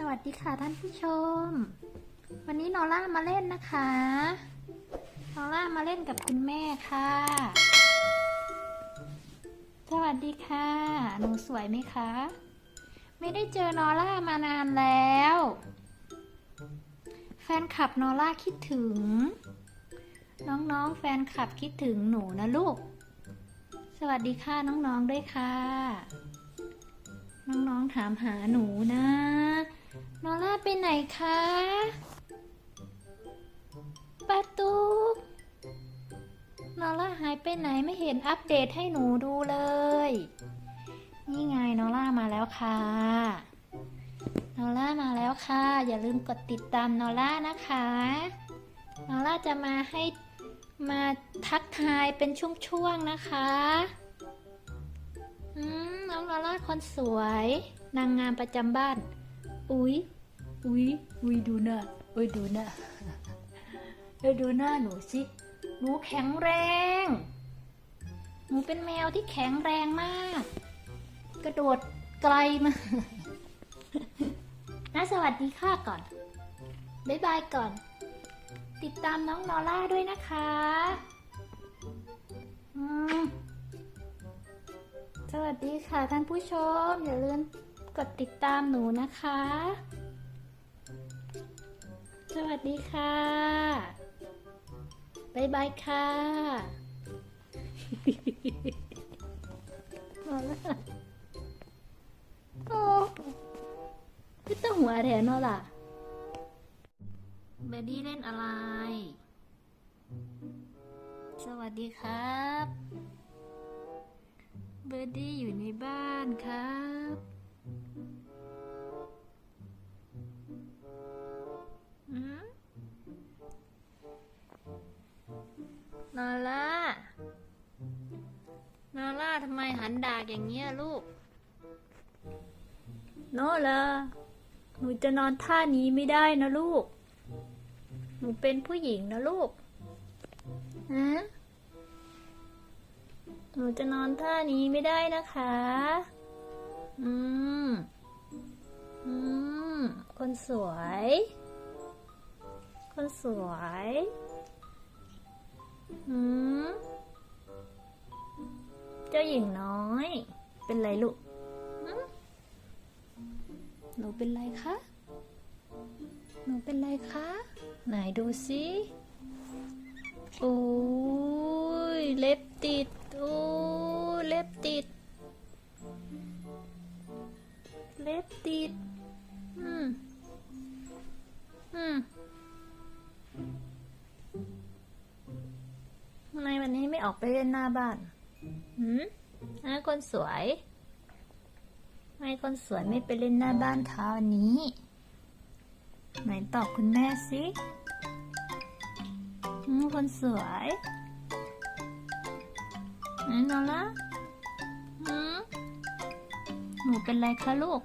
สวัสดีค่ะท่านผู้ชม วันนี้นอร่ามาเล่นนะคะนอร่ามาเล่นกับคุณแม่ค่ะ สวัสดีค่ะ หนูสวยไหมคะ ไม่ได้เจอนอร่ามานานแล้ว แฟนคลับนอร่าคิดถึง น้องๆ แฟนคลับคิดถึงหนูนะลูก สวัสดีค่ะน้องๆด้วยค่ะน้องๆถามหาหนูนะ นอร่าไปไหนคะปาตุกนอร่าหายไปไหนไม่เห็นอัปเดตให้หนูดูเลย นี่ไงนอร่ามาแล้วค่ะนอร่ามาแล้วค่ะ อย่าลืมกดติดตามนอร่านะคะนอร่าจะมาให้มาทักทายเป็นช่วงๆนะคะอืมน้องลาล่าคนสวย นางงามประจำบ้าน อุ๊ย อุ๊ย อุ๊ยดูหน้าอุ๊ยดูหน้าเอ้ดูหน้าหนูสิ หนูแข็งแรง หนูเป็นแมวที่แข็งแรงมาก กระโดดไกลมากนะสวัสดีค่ะก่อน บ๊ายบายก่อน ติดตามน้องนอล่าด้วยนะคะอืมสวัสดีค่ะท่านผู้ชม อย่าลืม กดติดตามหนูนะคะ สวัสดีค่ะบ๊ายบายค่ะมาแล้วโอ้พี่ต้องหัวแทนเนาะล่ะเบดดี้เล่นอะไร สวัสดีครับ เบอร์ดี้อยู่ในบ้านครับ นอล่านอล่าทำไมหันดากอย่างเงี้ยลูก โนล่ะหนูจะนอนท่านี้ไม่ได้นะลูก หนูเป็นผู้หญิงนะลูกฮะหนูจะนอนท่านี้ไม่ได้นะคะ อืม อืม คนสวย คนสวย เจ้างน้อย เป็นไรลูกหนูเป็นไรคะ หนูเป็นไรคะ ไหนดูสิโอ้ยเล็บติด โอ้ยเล็บติด เล็บติด อืม อืมทำไมวันนี้ไม่ออกไปเล่นหน้าบ้าน หืม อะคนสวย ไม่คนสวยไม่ไปเล่นหน้าบ้านเท้านี้ ไหนตอบคุณแม่สิอืมคนสวยไหนนอนละหืมหนูเป็นไรคะลูก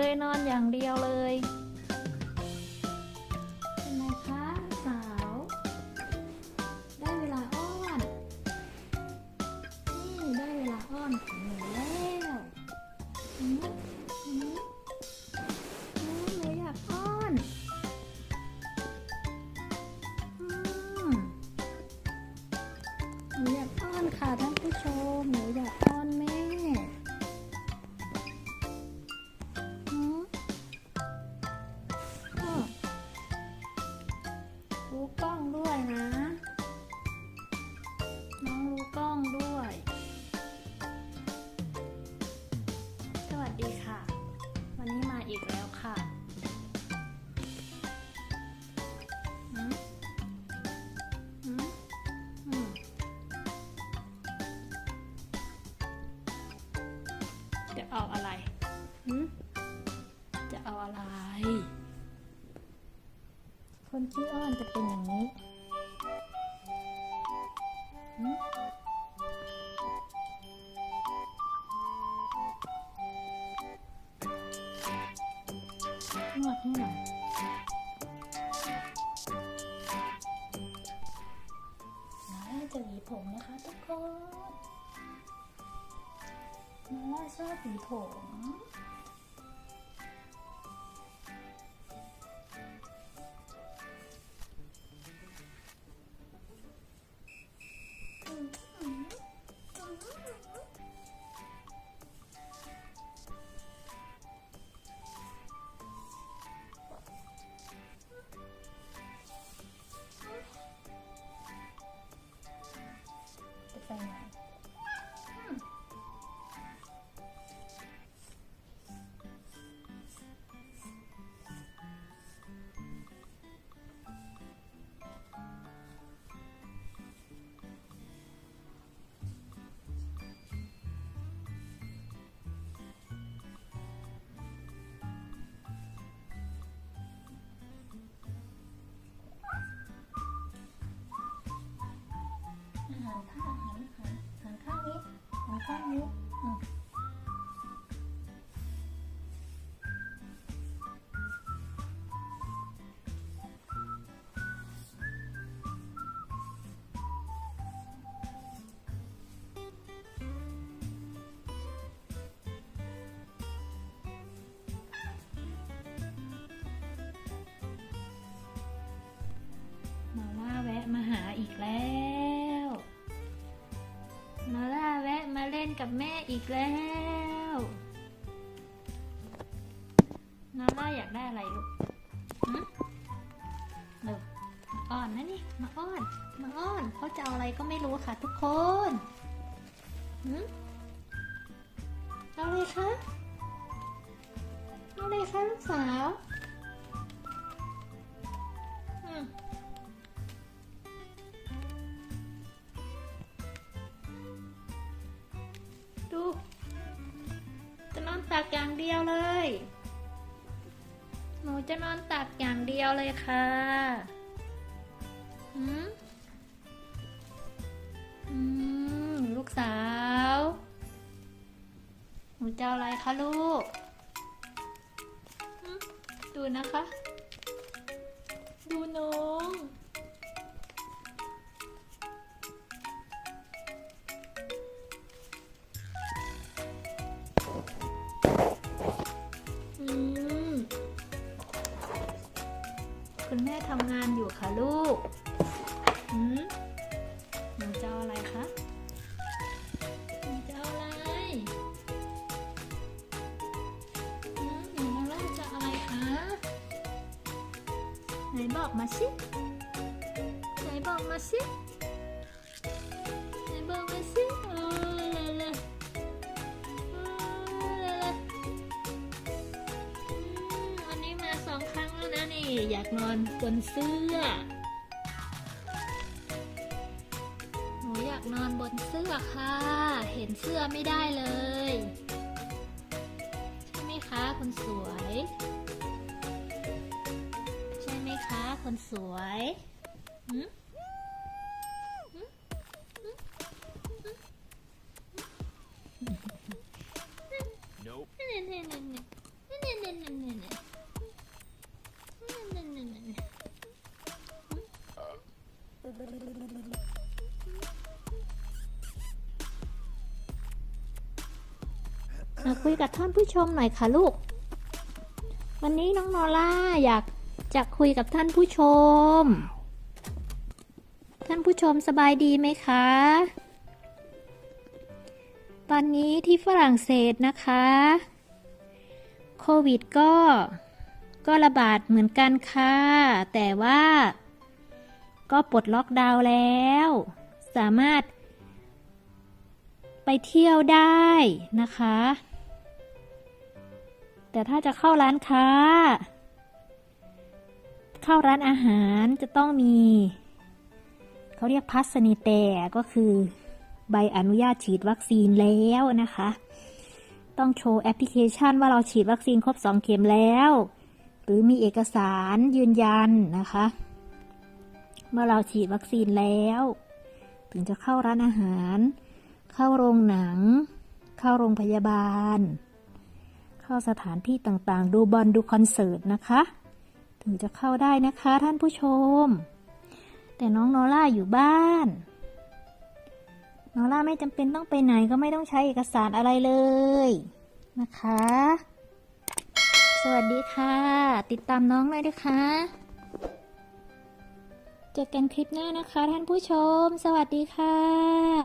เลยนอนอย่างเดียวเลยเป็นไงคะสาว ได้เวลาอ้อนนี่ได้เวลาอ้อนของหนูแล้ว คนขี้อ้อนจะเป็นอย่างนี้หืมนวดให้หน่อยแล้วจะหวีผมนะคะทุกคนแล้วชอบหวีผม 加油。嗯。 กับแม่อีกแล้วนาล่าอยากได้อะไรลูกหึเร็วมาอ้อนนะนี่ มาอ้อน มาอ้อนเขาจะเอาอะไรก็ไม่รู้ค่ะทุกคนหึเอาเลยคะเอาเลยคะลูกสาว อืม ดูจะนอนตักอย่างเดียวเลย หนูจะนอนตักอย่างเดียวเลยค่ะหืมอืมลูกสาว หนูจะอะไรคะลูก ดูนะคะ ดูน้อง คุณแม่ทำงานอยู่ค่ะลูกหืมหนูจะเอาอะไรคะหนูจะเอาอะไรหืมหนูน้องจะเอาอะไรคะ ไหนบอกมาสิ ไหนบอกมาสิ อยากนอนบนเสื้อ หนูอยากนอนบนเสื้อค่ะ เห็นเสื้อไม่ได้เลย ใช่ไหมคะคนสวย ใช่ไหมคะคนสวยอืมาคุยกับท่านผู้ชมหน่อยค่ะลูก วันนี้น้องนอล่าอยากจะคุยกับท่านผู้ชม ท่านผู้ชมสบายดีไหมคะ ตอนนี้ที่ฝรั่งเศสนะคะ โควิดก็ก็ระบาดเหมือนกันค่ะ แต่ว่า ก็ปลดล็อกดาวน์แล้ว สามารถไปเที่ยวได้นะคะ แต่ถ้าจะเข้าร้านค้า เข้าร้านอาหารจะต้องมี เขาเรียกพัสนีแต่ก็คือใบอนุญาตฉีดวัคซีนแล้วนะคะ ต้องโชว์แอปพลิเคชันว่าเราฉีดวัคซีนครบ 2 เข็มแล้ว หรือมีเอกสารยืนยันนะคะเมื่อเราฉีดวัคซีนแล้ว ถึงจะเข้าร้านอาหาร เข้าโรงหนัง เข้าโรงพยาบาล เข้าสถานที่ต่างๆ ดูบอลดูคอนเสิร์ตนะคะ ถึงจะเข้าได้นะคะท่านผู้ชม แต่น้องโนล่าอยู่บ้านโนล่าไม่จำเป็นต้องไปไหนก็ไม่ต้องใช้เอกสารอะไรเลยนะคะ สวัสดีค่ะ ติดตามน้องเลยนะคะ เจอกันคลิปหน้านะคะท่านผู้ชม สวัสดีค่ะ